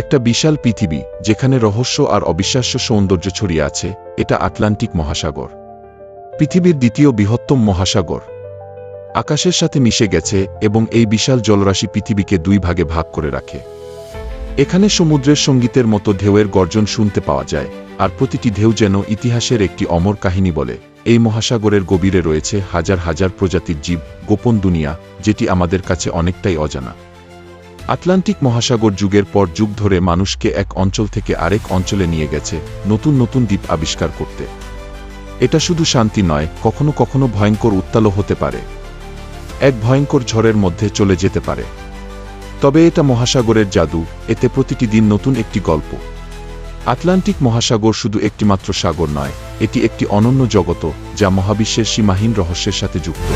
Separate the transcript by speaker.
Speaker 1: একটা বিশাল পৃথিবী, যেখানে রহস্য আর অবিশ্বাস্য সৌন্দর্য ছড়িয়ে আছে, এটা আটলান্টিক মহাসাগর। পৃথিবীর দ্বিতীয় বৃহত্তম মহাসাগর। আকাশের সাথে মিশে গেছে এবং এই বিশাল জলরাশি পৃথিবীকে দুই ভাগে ভাগ করে রাখে। এখানে সমুদ্রের সঙ্গীতের মতো ঢেউয়ের গর্জন শুনতে পাওয়া যায়, আর প্রতিটি ঢেউ যেন ইতিহাসের একটি অমর কাহিনী বলে। এই মহাসাগরের গভীরে রয়েছে হাজার হাজার প্রজাতির জীব, গোপন দুনিয়া, যেটি আমাদের কাছে অনেকটাই অজানা। আটলান্টিক মহাসাগর যুগের পর যুগ ধরে মানুষকে এক অঞ্চল থেকে আরেক অঞ্চলে নিয়ে গেছে, নতুন নতুন দ্বীপ আবিষ্কার করতে। এটা শুধু শান্তি নয়, কখনো কখনো ভয়ঙ্কর উত্তালও হতে পারে। এক ভয়ঙ্কর ঝড়ের মধ্যে চলে যেতে পারে। তবে এটা মহাসাগরের জাদু, এতে প্রতিটি দিন নতুন একটি গল্প। আটলান্টিক মহাসাগর শুধু একটিমাত্র সাগর নয়, এটি একটি অনন্য জগত যা মহাবিশ্বের সীমাহীন রহস্যের সাথে যুক্ত।